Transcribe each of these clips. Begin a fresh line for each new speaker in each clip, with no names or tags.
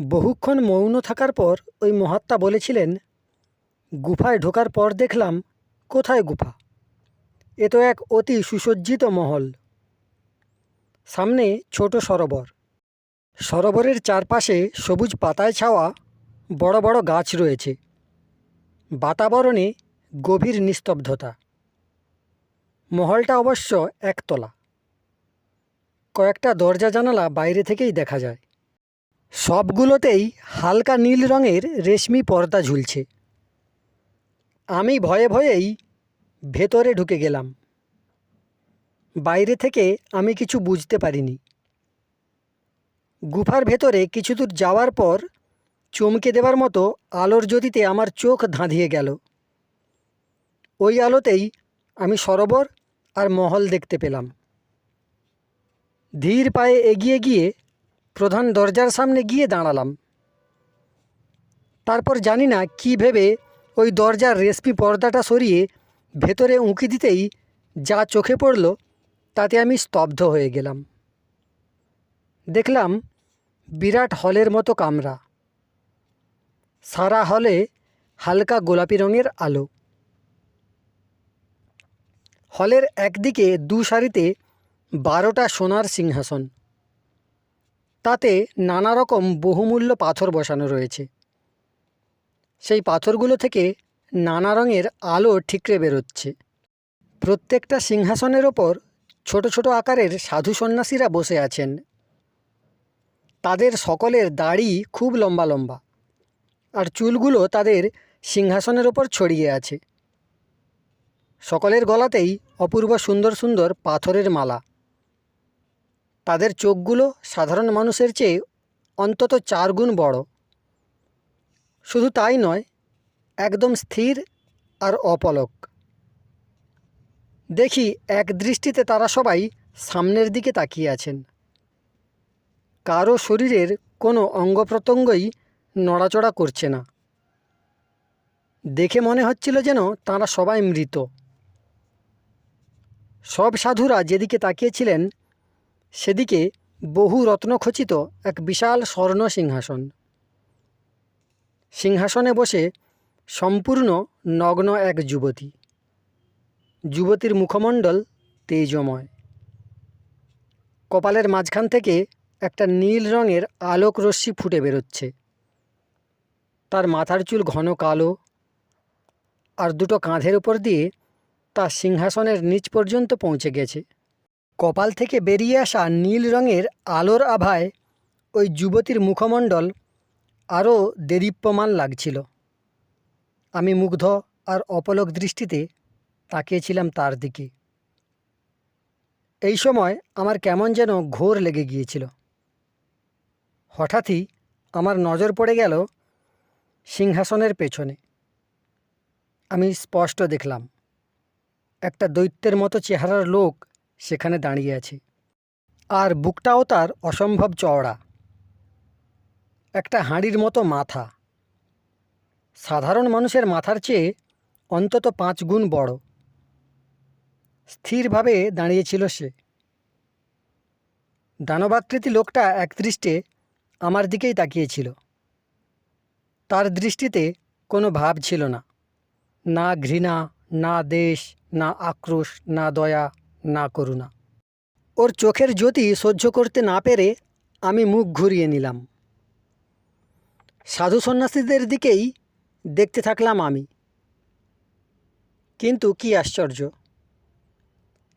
বহুক্ষণ মৌন থাকার পর ওই মহাত্মা বলেছিলেন, গুফায় ঢোকার পর দেখলাম, কোথায় গুফা? এ তো এক অতি সুসজ্জিত মহল। সামনে ছোট সরোবর। সরোবরের চারপাশে সবুজ পাতায় ছাওয়া বড় বড় গাছ রয়েছে। বাতাবরণে গভীর নিস্তব্ধতা। মহলটা অবশ্য একতলা। কয়েকটা দরজা জানালা বাইরে থেকেই দেখা যায়। সবগুলোতেই হালকা নীল রঙের রেশমি পর্দা ঝুলছে। আমি ভয়ে ভয়েই ভেতরে ঢুকে গেলাম। বাইরে থেকে আমি কিছু বুঝতে পারিনি। গুফার ভেতরে কিছু দূর যাওয়ার পর চমকে দেবার মতো আলোর জ্যোতিতে আমার চোখ ধাঁধিয়ে গেল। ওই আলোতেই আমি সরোবর আর মহল দেখতে পেলাম। ধীর পায়ে এগিয়ে গিয়ে প্রধান দরজার সামনে গিয়ে দাঁড়ালাম। তারপর জানি না কী ভেবে ওই দরজার রেসপি পর্দাটা সরিয়ে ভেতরে উঁকি দিতেই যা চোখে পড়ল, তাতে আমি স্তব্ধ হয়ে গেলাম। দেখলাম বিরাট হলের মতো কামরা। সারা হলে হালকা গোলাপি রঙের আলো। হলের একদিকে দু সারিতে বারোটা সোনার সিংহাসন। তাতে নানা রকম বহুমূল্য পাথর বসানো রয়েছে। সেই পাথরগুলো থেকে নানা রঙের আলো ঠিকরে বেরোচ্ছে। প্রত্যেকটা সিংহাসনের ওপর ছোট ছোট আকারের সাধু সন্ন্যাসীরা বসে আছেন। তাদের সকলের দাড়ি খুব লম্বা লম্বা, আর চুলগুলো তাদের সিংহাসনের ওপর ছড়িয়ে আছে। সকলের গলাতেই অপূর্ব সুন্দর সুন্দর পাথরের মালা। তাদের চোখগুলো সাধারণ মানুষের চেয়ে অন্তত চার গুণ বড়। শুধু তাই নয়, একদম স্থির আর অপলক। দেখি এক দৃষ্টিতে তারা সবাই সামনের দিকে তাকিয়ে আছেন। কারও শরীরের কোনো অঙ্গ প্রত্যঙ্গই নড়াচড়া করছে না। দেখে মনে হচ্ছিল যেন তারা সবাই মৃত। সব সাধুরা যেদিকে তাকিয়েছিলেন সেদিকে বহু রত্নখচিত এক বিশাল স্বর্ণ সিংহাসন। সিংহাসনে বসে সম্পূর্ণ নগ্ন এক যুবতী। যুবতীর মুখমণ্ডল তেজময়। কপালের মাঝখান থেকে একটা নীল রঙের আলোক রশ্মি ফুটে বেরোচ্ছে। তার মাথার চুল ঘন কালো। আর দুটো কাঁধের উপর দিয়ে তা সিংহাসনের নিচ পর্যন্ত পৌঁছে গেছে। কপাল থেকে বেরিয়ে আসা নীল রঙের আলোর আভায় ওই যুবতীর মুখমণ্ডল আরও দেদীপ্যমান লাগছিল। আমি মুগ্ধ আর অপলক দৃষ্টিতে তাকিয়েছিলাম তার দিকে। এই সময় আমার কেমন যেন ঘোর লেগে গিয়েছিল। হঠাৎই আমার নজর পড়ে গেল সিংহাসনের পেছনে। আমি স্পষ্ট দেখলাম, একটা দৈত্যের মতো চেহারার লোক সেখানে দাঁড়িয়ে আছে। আর বুকটাও তার অসম্ভব চওড়া। একটা হাঁড়ির মতো মাথা। সাধারণ মানুষের মাথার চেয়ে অন্তত পাঁচ গুণ বড়। স্থিরভাবে দাঁড়িয়েছিল সে। দানবাকৃতি লোকটা একদৃষ্টে আমার দিকেই তাকিয়েছিল। তার দৃষ্টিতে কোনো ভাব ছিল না। না ঘৃণা, না দেশ, না আক্রোশ, না দয়া না করুণা ওর চোখের জ্যোতি সহ্য করতে না পেরে আমি মুখ ঘুরিয়ে নিলাম। সাধু সন্ন্যাসীদের দিকেই দেখতে থাকলাম আমি। কিন্তু কি আশ্চর্য!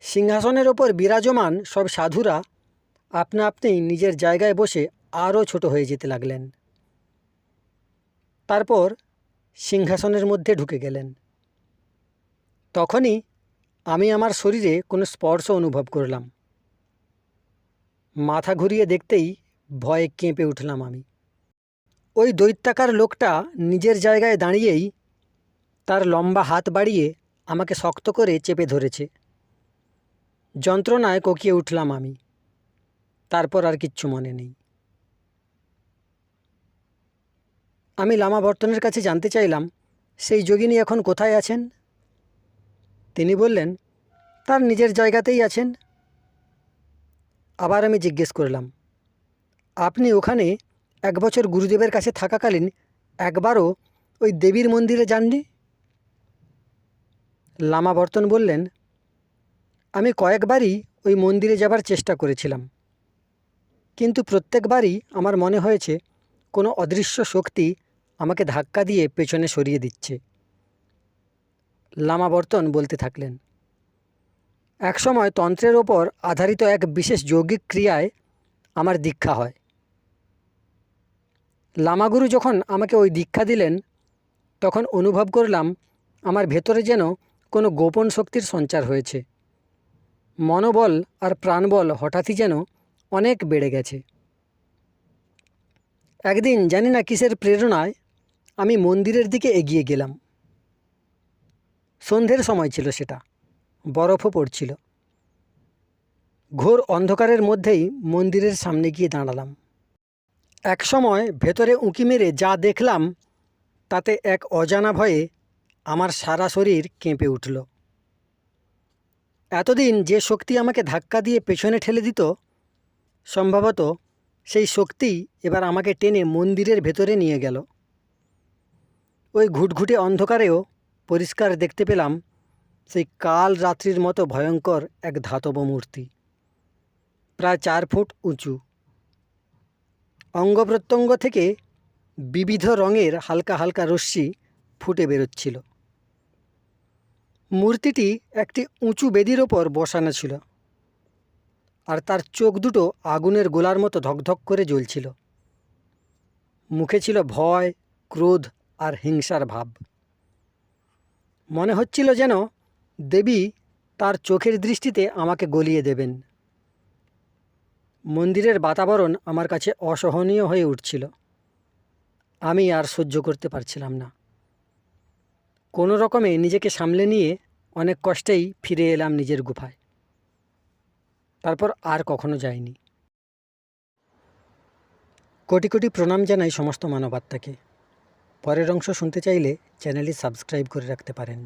সিংহাসনের ওপর বিরাজমান সব সাধুরা আপনা আপনি নিজের জায়গায় বসে আরও ছোট হয়ে যেতে লাগলেন। তারপর সিংহাসনের মধ্যে ঢুকে গেলেন। তখনই আমি আমার শরীরে কোনো স্পর্শ অনুভব করলাম। মাথা ঘুরিয়ে দেখতেই ভয়ে কেঁপে উঠলাম আমি। ওই দৈত্যাকার লোকটা নিজের জায়গায় দাঁড়িয়েই তার লম্বা হাত বাড়িয়ে আমাকে শক্ত করে চেপে ধরেছে। যন্ত্রণায় কোকিয়ে উঠলাম আমি। তারপর আর কিচ্ছু মনে নেই। আমি লামা বর্তনের কাছে জানতে চাইলাম, সেই যোগিনী এখন কোথায় আছেন? তিনি বললেন, তার নিজের জায়গাতেই আছেন। আবার আমি জিজ্ঞেস করলাম, আপনি ওখানে এক বছর গুরুদেবের কাছে থাকাকালীন একবারও ওই দেবীর মন্দিরে যাননি? লামা বর্তন বললেন, আমি কয়েকবারই ওই মন্দিরে যাবার চেষ্টা করেছিলাম। কিন্তু প্রত্যেকবারই আমার মনে হয়েছে, কোনো অদৃশ্য শক্তি আমাকে ধাক্কা দিয়ে পেছনে সরিয়ে দিচ্ছে। লামা বর্তন বলতে থাকলেন। একসময় তন্ত্রের ওপর আধারিত এক বিশেষ যৌগিক ক্রিয়ায় আমার দীক্ষা হয়। লামাগুরু যখন আমাকে ওই দীক্ষা দিলেন, তখন অনুভব করলাম আমার ভেতরে যেন কোনো গোপন শক্তির সঞ্চার হয়েছে। মনোবল আর প্রাণবল হঠাৎই যেন অনেক বেড়ে গেছে। একদিন জানি না কিসের প্রেরণায় আমি মন্দিরের দিকে এগিয়ে গেলাম। সন্ধ্যের সময় ছিল সেটা। বরফও পড়ছিল। ঘোর অন্ধকারের মধ্যেই মন্দিরের সামনে গিয়ে দাঁড়ালাম। এক সময় ভেতরে উঁকি মেরে যা দেখলাম, তাতে এক অজানা ভয়ে আমার সারা শরীর কেঁপে উঠল। এতদিন যে শক্তি আমাকে ধাক্কা দিয়ে পেছনে ঠেলে দিত, সম্ভবত সেই শক্তি এবার আমাকে টেনে মন্দিরের ভেতরে নিয়ে গেল। ওই ঘুটঘুটে অন্ধকারেও পরিষ্কার দেখতে পেলাম সেই কাল রাত্রির মতো ভয়ঙ্কর এক ধাতব মূর্তি, প্রায় চার ফুট উঁচু। অঙ্গ প্রত্যঙ্গ থেকে বিবিধ রঙের হালকা হালকা রশ্মি ফুটে বেরোচ্ছিল। মূর্তিটি একটি উঁচু বেদির ওপর বসানো ছিল আর তার চোখ দুটো আগুনের গোলার মতো ধকধক করে জ্বলছিল। মুখে ছিল ভয়, ক্রোধ আর হিংসার ভাব। মনে হচ্ছিল যেন দেবী তার চোখের দৃষ্টিতে আমাকে গলিয়ে দেবেন। মন্দিরের বাতাবরণ আমার কাছে অসহনীয় হয়ে উঠছিল। আমি আর সহ্য করতে পারছিলাম না। কোনো রকমে নিজেকে সামলে নিয়ে অনেক কষ্টেই ফিরে এলাম নিজের গুফায়। তারপর আর কখনো যাইনি। কোটি কোটি প্রণাম জানাই সমস্ত মানবাত্মাকে। পরের অংশ শুনতে চাইলে চ্যানেলটি সাবস্ক্রাইব করে রাখতে পারেন।